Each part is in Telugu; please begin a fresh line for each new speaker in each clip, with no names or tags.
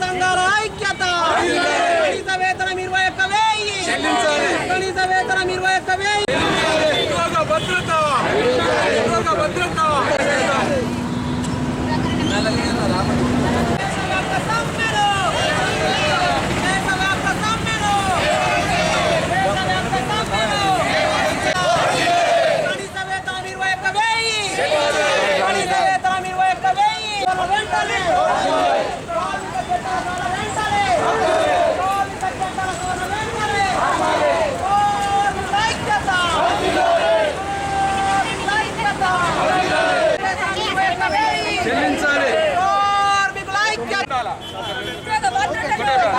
సంఘాల ఐక్యత కనీస వేతనం ఇరవై ఒక్క వెయ్యి కనీస వేతనం ఇరవై ఒక్క వెయ్యి
ఉద్యోగ భద్రత ఉద్యోగ భద్రత
దేశవ్యాప్త సమ్మెలు దేశవ్యాప్త సమ్మెలు దేశవ్యాప్త సమ్మెలు కనీస వేతనం ఇరవై ఒక్క వెయ్యి కనీస వేతనం ఇరవై ఒక్క వెయ్యి వెంటనే కార్మిక చట్టాల వెంటనే కార్మిక చట్టాల సవరణ వెంటనే కార్మికుల ఐక్యత కార్మికుల ఐక్యత వేతనం ఇరవై ఒక్క వెయ్యి
చెల్లించాలి
కార్మికుల ఐక్యత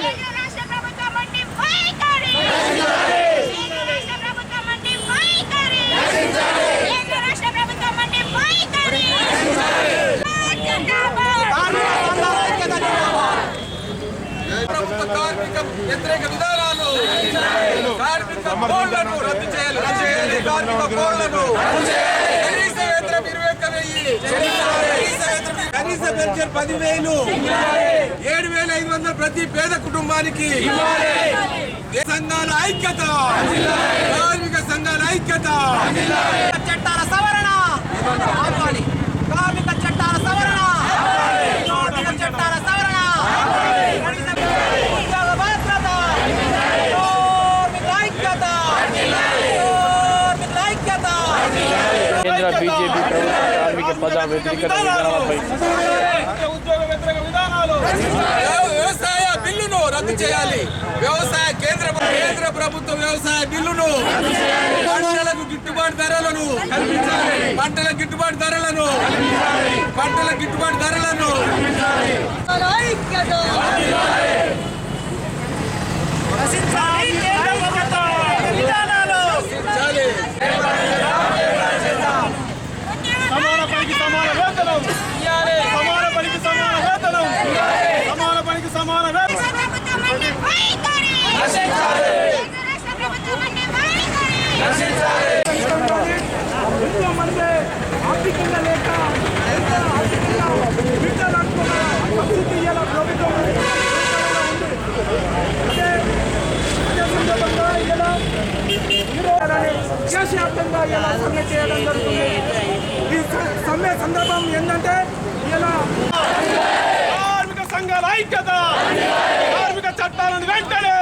కేంద్ర రాష్ట్ర ప్రభుత్వం వంటి వైఖరి కేంద్ర రాష్ట్ర ప్రభుత్వం వంటి వైఖరి కేంద్ర రాష్ట్ర ప్రభుత్వం వంటి వైఖరి
ప్రభుత్వ కార్మిక వ్యతిరేక విధానాలు కార్మిక కోళ్ళను రద్దు చేయాలి రద్దు చేయాలి కార్మిక కోళ్ళను కనీస వేతనం ఇరవై ఒక్క వెయ్యి కనీస వేతనం కనీస పెన్షన్ పదివేలు. ఏడు వేల ఐదు వందలు ప్రతి పేద కుటుంబానికి. సంఘాల ఐక్యత. కార్మిక సంఘాల ఐక్యత.
చట్టాల సవరణ ఆపాలి. కార్మిక చట్టాల సవరణ కార్మిక చట్టాల సవరణ ఉద్యోగ భద్రత కార్మికుల ఐక్యత కార్మికుల ఐక్యత
కేంద్ర బీజేపీ ప్రభుత్వ విధానాలపై.
ఉద్యోగ వ్యతిరేక విధానాలు. వ్యవసాయ బిల్లును రద్దు చేయాలి. వ్యవసాయ కేంద్ర కేంద్ర ప్రభుత్వ వ్యవసాయ బిల్లును పంటలకు గిట్టుబాటు ధరలను పంటల గిట్టుబాటు ధరలను పంటల గిట్టుబాటు ధరలను
ఐక్యత రచించాలి కేంద్ర ప్రభుత్వ విధానాలు
చాలి.
సమాన పనికి సమాన వేతనం సమాన పనికి సమాన వేతనం సమాన పనికి సమాన వేతనం
రాష్ట్ర ప్రభుత్వం వంటి వైఖరి కేంద్ర రాష్ట్ర ప్రభుత్వం వంటి వైఖరి
ఆర్థికంగా లేక ఎంత ఆర్థికంగా బిడ్డలు అనుకున్న పరిస్థితి ఇలా ప్రభుత్వం ఉంది. అదే అదే సందర్భంగా ఇలా ఈరోజు దేశవ్యాప్తంగా ఇలా సమ్మె చేయడం జరుగుతుంది. ఈ సమ్మె సందర్భం ఏంటంటే ఇలా
కార్మిక సంఘాల ఐక్యత కార్మిక చట్టాలను వెంటనే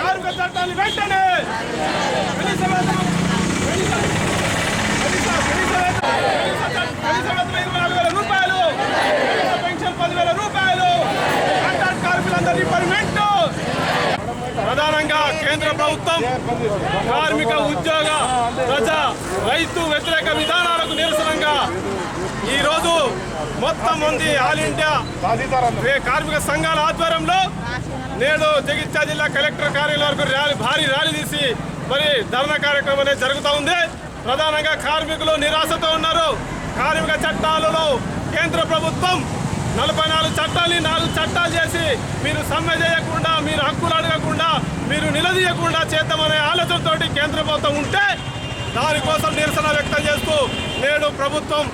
కార్మిక చట్టాలను వెంటనే కనీస వేతనం కనీస కనీస కనీస వేతనం కనీస చ- కనీస వేతనం ఇరవై నాలుగు వేల రూపాయలు కనీస పెన్షన్ పదివేల రూపాయలు కాంట్రాక్ట్ కార్మికులందరినీ పర్మనెంట్ ప్రధానంగా కేంద్ర ప్రభుత్వం కార్మిక ఉద్యోగ ప్రజా రైతు వ్యతిరేక విధానాలకు నిరసనంగా ఈరోజు మొత్తం మంది ఆల్ ఇండియా. కార్మిక సంఘాల ఆధ్వర్యంలో నేడు జగిత్యా జిల్లా కలెక్టర్ కార్యాలయం వరకు ర్యాలీ భారీ ర్యాలీ తీసి మరి ధర్నా కార్యక్రమం అనేది జరుగుతూ ఉంది. ప్రధానంగా కార్మికులు నిరాశతో ఉన్నారు. కార్మిక చట్టాలలో కేంద్ర ప్రభుత్వం నలభై నాలుగు చట్టాలని నాలుగు చట్టాలు చేసి మీరు సమ్మె చేయకుండా మీరు హక్కులు అడగకుండా మీరు నిలదీయకుండా చేద్దామనే ఆలోచనతోటి కేంద్ర ప్రభుత్వం ఉంటే దానికోసం నిరసన వ్యక్తం చేస్తూ నేడు ప్రభుత్వం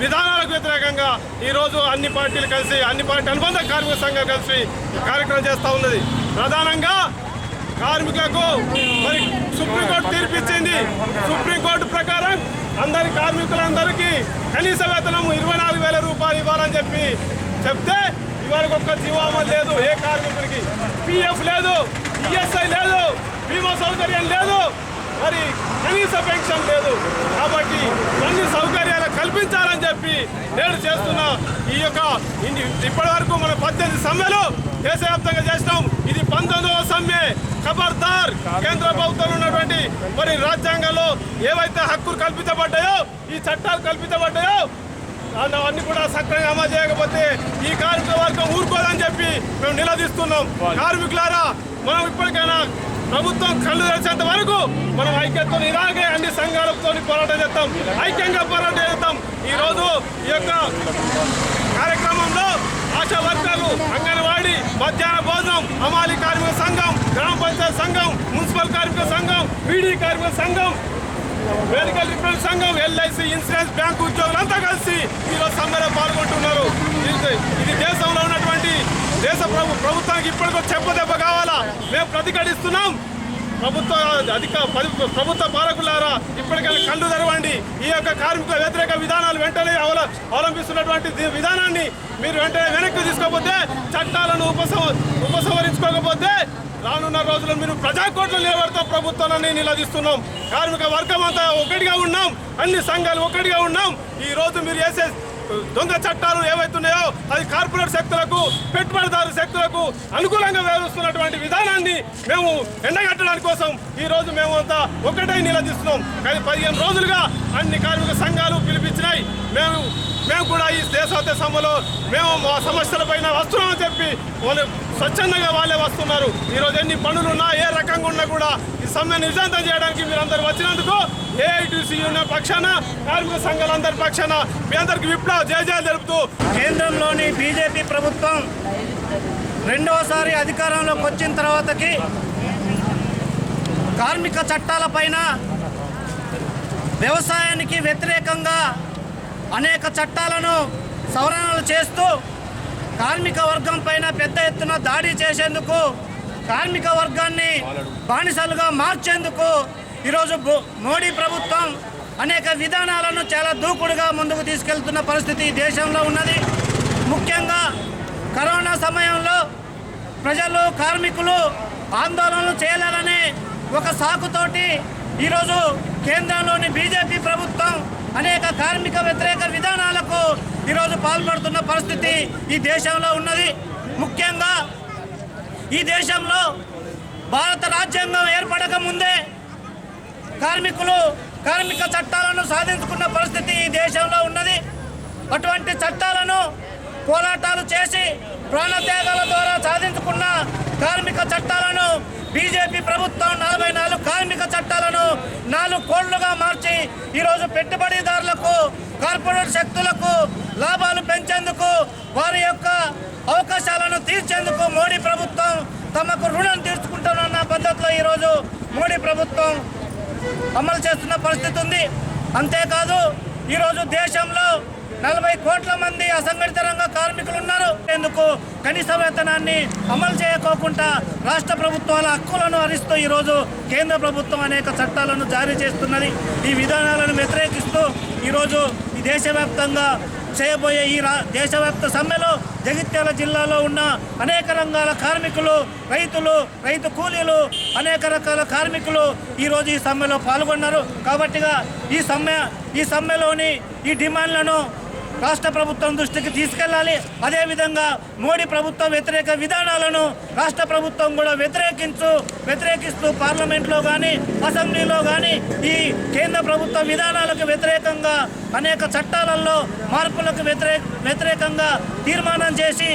విధానాలకు వ్యతిరేకంగా ఈరోజు అన్ని పార్టీలు కలిసి అన్ని పార్టీ అనుబంధ కార్మిక సంఘం కలిసి కార్యక్రమం చేస్తూ ఉన్నది. ప్రధానంగా కార్మికులకు మరి సుప్రీంకోర్టు తీర్పు ఇచ్చింది సుప్రీంకోర్టు ప్రకారం అందరి కార్మికులందరికీ కనీస వేతనం ఇరవై నాలుగు వేల రూపాయలు ఇవ్వాలని చెప్పి చెప్తే ఇవాళ ఒక్క జీవామం లేదు ఏ కార్మికుడికి పిఎఫ్ లేదు ఈఎస్ఐ లేదు బీమా సౌకర్యం లేదు మరి కనీస పెన్షన్ లేదు. కాబట్టి అన్ని సౌకర్యాలు కల్పించాలని చెప్పి నేను చేస్తున్న ఈ యొక్క ఇప్పటి వరకు మన పద్దెనిమిది సమ్మెలు దేశవ్యాప్తంగా చేసినాం. ఇది పంతొమ్మిదవ సమ్మె. ఖబర్దార్ కేంద్ర ప్రభుత్వం ఉన్నటువంటి మరి రాజ్యాంగంలో ఏవైతే హక్కులు కల్పించబడ్డాయో ఈ చట్టాలు కల్పించబడ్డాయో అన్ని కూడా సక్రమంగా అమలు చేయకపోతే ఈ కార్మిక వర్గం ఊరుకోదని చెప్పి మేము నిలదీస్తున్నాం. కార్మికులారా మనం ఇప్పటికైనా ప్రభుత్వం కళ్ళు తెరిచేంత వరకు మనం ఐక్యతతో ఇలాగే అన్ని సంఘాలతో పోరాటం చేస్తాం. ఐక్యంగా పోరాటం చేస్తాం. ఈ రోజు ఈ యొక్క కార్యక్రమంలో ఆశా వర్కర్లు అంగన్వాడీ మధ్యాహ్న భోజనం అమాలి కార్మిక సంఘం గ్రామ పంచాయతీ సంఘం మున్సిపల్ కార్మిక సంఘం బీడీ కార్మిక సంఘం మెడికల్ రిప్రజెంట్ సంఘం ఎల్ఐసి ఇన్సూరెన్స్ బ్యాంకు ఉద్యోగులంతా కలిసి ఈరోజు సమ్మెలో పాల్గొంటున్నారు. ఇది దేశంలో ఉన్నటువంటి దేశ ప్రభు ప్రభుత్వానికి ఇప్పటికో చెప్పదెబ్బ కావాలా? మేము ప్రతిఘటిస్తున్నాం. ప్రభుత్వ అధిక ప్రభుత్వ పాలకులారా ఇప్పటికైనా కళ్ళు తెరవండి. ఈ యొక్క కార్మికుల వ్యతిరేక విధానాలు వెంటనే అవల అవలంబిస్తున్నటువంటి విధానాన్ని మీరు వెంటనే వెనక్కి తీసుకోకపోతే చట్టాలను ఉపసంహ ఉపసంహరించుకోకపోతే రానున్న రోజుల్లో మీరు ప్రజాకోట్లు నిలబడతాం ప్రభుత్వాన్ని నిలదీస్తున్నాం. కార్మిక వర్గం అంతా ఒకటిగా ఉన్నాం. అన్ని సంఘాలు ఒకటిగా ఉన్నాం. ఈ రోజు మీరు వేసే దొంగ చట్టాలు ఏవైతున్నాయో అది కార్పొరేట్ శక్తులకు పెట్టుబడిదారు శక్తులకు అనుకూలంగా వ్యవహరిస్తున్నటువంటి విధానాన్ని మేము ఎండగట్టడానికి కోసం ఈ రోజు మేము అంతా ఒకటై నిలదీస్తున్నాం. కానీ పదిహేను రోజులుగా అన్ని కార్మిక సంఘాలు పిలిపించినాయి. మేము మేము కూడా ఈ దేశోత్సవ సభలో మేము మా సమస్యల పైన వస్తున్నామని చెప్పి వాళ్ళు స్వచ్ఛందంగా వాళ్ళే వస్తున్నారు. ఈరోజు ఎన్ని పనులు ఉన్నా ఏ రకంగా ఉన్నా కూడా ఈ సమ్మె నిజాంతం చేయడానికి మీరందరూ వచ్చినందుకు ఏఐటీసీ యూనియన్ పక్షాన కార్మిక సంఘాలందరి పక్షాన మీ అందరికి విప్లవ జయజయాలు తెలుపుతూ
కేంద్రంలోని బీజేపీ ప్రభుత్వం రెండవసారి అధికారంలోకి వచ్చిన తర్వాతకి కార్మిక చట్టాలపైన వ్యవసాయానికి వ్యతిరేకంగా అనేక చట్టాలను సవరణలు చేస్తూ కార్మిక వర్గం పైన పెద్ద ఎత్తున దాడి చేసేందుకు కార్మిక వర్గాన్ని బానిసలుగా మార్చేందుకు ఈరోజు మోడీ ప్రభుత్వం అనేక విధానాలను చాలా దూకుడుగా ముందుకు తీసుకెళ్తున్న పరిస్థితి దేశంలో ఉన్నది. ముఖ్యంగా కరోనా సమయంలో ప్రజలు కార్మికులు ఆందోళనలు చేయాలనే ఒక సాకుతోటి ఈరోజు కేంద్రంలోని బీజేపీ ప్రభుత్వం అనేక కార్మిక వ్యతిరేక విధానాలకు ఈరోజు పాల్పడుతున్న పరిస్థితి ఈ దేశంలో ఉన్నది. ముఖ్యంగా ఈ దేశంలో భారత రాజ్యాంగం ఏర్పడక ముందే కార్మికులు కార్మిక చట్టాలను సాధించుకున్న పరిస్థితి ఈ దేశంలో ఉన్నది. అటువంటి చట్టాలను పోరాటాలు చేసి ప్రాణత్యాగాల ద్వారా సాధించుకున్న కార్మిక చట్టాలను బీజేపీ ప్రభుత్వం నలభై నాలుగు కార్మిక చట్టాలను నాలుగు కోళ్ళుగా మార్చి ఈరోజు పెట్టుబడిదారులకు కార్పొరేట్ శక్తులకు లాభాలు పెంచేందుకు వారి యొక్క అవకాశాలను తీర్చేందుకు మోడీ ప్రభుత్వం తమకు రుణం తీర్చుకుంటున్న పద్ధతిలో ఈరోజు మోడీ ప్రభుత్వం అమలు చేస్తున్న పరిస్థితి ఉంది. అంతేకాదు ఈరోజు దేశంలో నలభై కోట్ల మంది అసంఘటిత రంగ కార్మికులు ఉన్నారు. ఎందుకు? కనీస వేతనాన్ని అమలు చేయకోకుండా రాష్ట్ర ప్రభుత్వాల హక్కులను హరిస్తూ ఈరోజు కేంద్ర ప్రభుత్వం అనేక చట్టాలను జారీ చేస్తున్నది. ఈ విధానాలను వ్యతిరేకిస్తూ ఈరోజు ఈ దేశవ్యాప్తంగా చేయబోయే ఈ రా దేశవ్యాప్త సమ్మెలో జగిత్యాల జిల్లాలో ఉన్న అనేక రంగాల కార్మికులు రైతులు రైతు కూలీలు అనేక రకాల కార్మికులు ఈరోజు ఈ సమ్మెలో పాల్గొన్నారు. కాబట్టిగా ఈ సమ్మె ఈ సమ్మెలోని ఈ డిమాండ్లను రాష్ట్ర ప్రభుత్వం దృష్టికి తీసుకెళ్ళాలి. అదేవిధంగా మోడీ ప్రభుత్వ వ్యతిరేక విధానాలను రాష్ట్ర ప్రభుత్వం కూడా వ్యతిరేకించు వ్యతిరేకిస్తూ పార్లమెంట్లో కానీ అసెంబ్లీలో కానీ ఈ కేంద్ర ప్రభుత్వ విధానాలకు వ్యతిరేకంగా అనేక చట్టాలలో మార్పులకు వ్యతిరేక వ్యతిరేకంగా తీర్మానం చేసి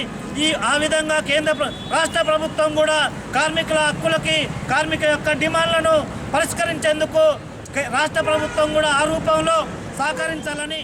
ఈ ఆ విధంగా కేంద్ర రాష్ట్ర ప్రభుత్వం కూడా కార్మికుల హక్కులకి కార్మిక యొక్క డిమాండ్లను పరిష్కరించేందుకు రాష్ట్ర ప్రభుత్వం కూడా ఆ రూపంలో సహకరించాలని